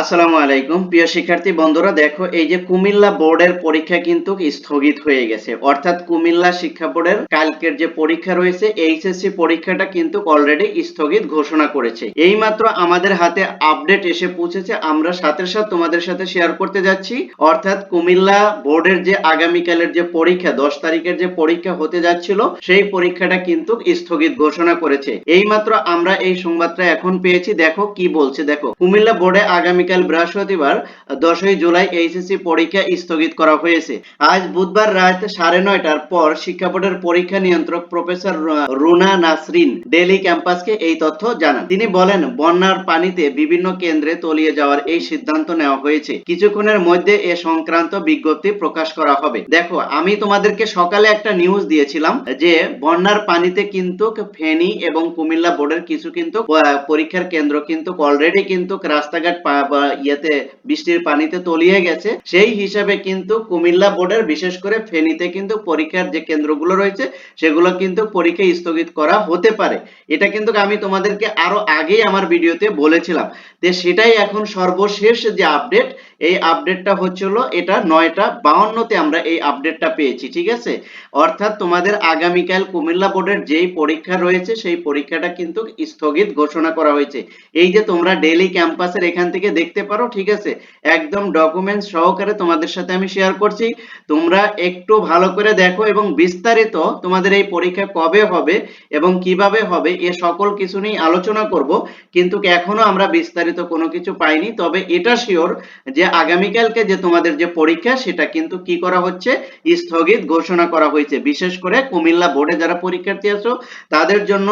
আসসালামু আলাইকুম। প্রিয় শিক্ষার্থী, বন্ধুরা, দেখো, এই যে কুমিল্লা বোর্ডের পরীক্ষা কিন্তু স্থগিত হয়ে গেছে। অর্থাৎ কুমিল্লা শিক্ষা বোর্ডের কালকের যে পরীক্ষা রয়েছে, এইচএসসি পরীক্ষাটা কিন্তু অলরেডি স্থগিত ঘোষণা করেছে। এইমাত্র আমাদের হাতে আপডেট এসে পৌঁছেছে, আমরা সাথে সাথে তোমাদের সাথে শেয়ার করতে যাচ্ছি। অর্থাৎ কুমিল্লা বোর্ডের যে আগামীকালের যে পরীক্ষা, দশ তারিখের যে পরীক্ষা হতে যাচ্ছিল, সেই পরীক্ষাটা কিন্তু স্থগিত ঘোষণা করেছে। এই মাত্র আমরা এই সংবাদটা এখন পেয়েছি। দেখো, কি বলছে? দেখো, কুমিল্লা বোর্ডে আগামীকাল বৃহস্পতিবার, দশই জুলাই এইচএসসি পরীক্ষা স্থগিত করা হয়েছে। আজ বুধবার রাত সাড়ে নয়টার পর শিক্ষা বোর্ডের পরীক্ষা নিয়ন্ত্রক প্রফেসর রুনা নাসরিন ডেলি ক্যাম্পাসকে এই তথ্য জানান। তিনি বলেন, বন্যার পানিতে বিভিন্ন কেন্দ্রে তলিয়ে যাওয়ার এই সিদ্ধান্ত নেওয়া হয়েছে। কিছুক্ষণের মধ্যে এ সংক্রান্ত বিজ্ঞপ্তি প্রকাশ করা হবে। দেখো, আমি তোমাদেরকে সকালে একটা নিউজ দিয়েছিলাম যে, বন্যার পানিতে কিন্তু ফেনী এবং কুমিল্লা বোর্ডের কিছু কিন্তু পরীক্ষার কেন্দ্র কিন্তু অলরেডি কিন্তু রাস্তাঘাট বা ইয়েতে বৃষ্টির পানিতে তলিয়ে গেছে, সেই হিসাবে কিন্তু কুমিল্লা বোর্ডের বিশেষ করে ফেনীতে কিন্তু পরীক্ষার যে কেন্দ্রগুলো রয়েছে, সেগুলো কিন্তু পরীক্ষা স্থগিত করা হতে পারে। এটা কিন্তু আমি তোমাদেরকে আরও আগেই আমার ভিডিওতে বলেছিলাম। যে সেটাই এখন সর্বশেষ যে আপডেট এই আপডেটটা হচ্ছিল এটা নয়টা বাউন্নতে আমরা এই আপডেটটা পেয়েছি, ঠিক আছে? অর্থাৎ তোমাদের আগামীকাল কুমিল্লা বোর্ডের যেই পরীক্ষা রয়েছে, সেই পরীক্ষাটা কিন্তু স্থগিত ঘোষণা করা হয়েছে। এই যে তোমরা ডেইলি ক্যাম্পাসের এখান থেকে দেখতে পারো, ঠিক আছে? একদম ডকুমেন্টস সহকারে তোমাদের সাথে আমি শেয়ার করছি। তোমরা একটু ভালো করে দেখো এবং বিস্তারিত তোমাদের এই পরীক্ষা কবে হবে এবং কীভাবে হবে, এ সকল কিছু নিয়ে আলোচনা করব। কিন্তু এখনও আমরা বিস্তারিত কোনো কিছু পাইনি। তবে এটা শিওর যে আগামীকালকে যে তোমাদের যে পরীক্ষা, সেটা কিন্তু কি করা হচ্ছে? স্থগিত ঘোষণা করা হয়েছে। বিশেষ করে কুমিল্লা বোর্ডে যারা পরীক্ষার্থী আছো, তাদের জন্য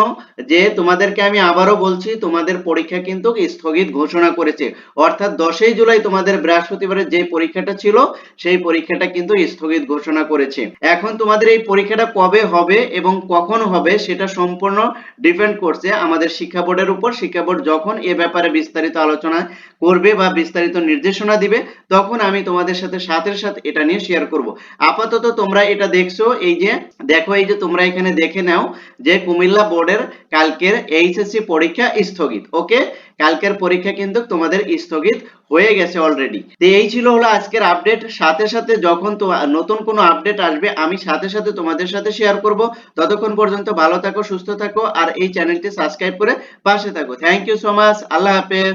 যে তোমাদেরকে আমি আবারও বলছি, তোমাদের পরীক্ষা কিন্তু স্থগিত ঘোষণা করেছে। অর্থাৎ দশই জুলাই তোমাদের বৃহস্পতিবারের যে পরীক্ষাটা ছিল, সেই পরীক্ষাটা কিন্তু স্থগিত ঘোষণা করেছে। এখন তোমাদের এই পরীক্ষাটা কবে হবে এবং কখন হবে, সেটা সম্পূর্ণ ডিপেন্ড করছে আমাদের শিক্ষা বোর্ডের উপর। শিক্ষা বোর্ড যখন এ ব্যাপারে বিস্তারিত আলোচনা করবে বা বিস্তারিত নির্দেশনা দিবে, তখন আমি তোমাদের সাথে সাথে সাথে এটা নিয়ে শেয়ার করব। আপাতত তোমরা এটা দেখছ, এই যে, দেখো এই যে তোমরা এখানে দেখে নাও যে কুমিল্লা বোর্ডের কালকের এইচএসসি পরীক্ষা স্থগিত, ওকে? কালকের পরীক্ষা কিন্তু তোমাদের স্থগিত হয়ে গেছে অলরেডি তো এই ছিল হলো আজকের আপডেট সাথে সাথে যখন তো নতুন কোনো আপডেট আসবে, আমি সাথে সাথে তোমাদের সাথে শেয়ার করব। ততক্ষণ পর্যন্ত ভালো থাকো, সুস্থ থাকো, আর এই চ্যানেলটি সাবস্ক্রাইব করে পাশে থাকো। থ্যাংক ইউ সো মাচ আল্লাহ হাফেজ।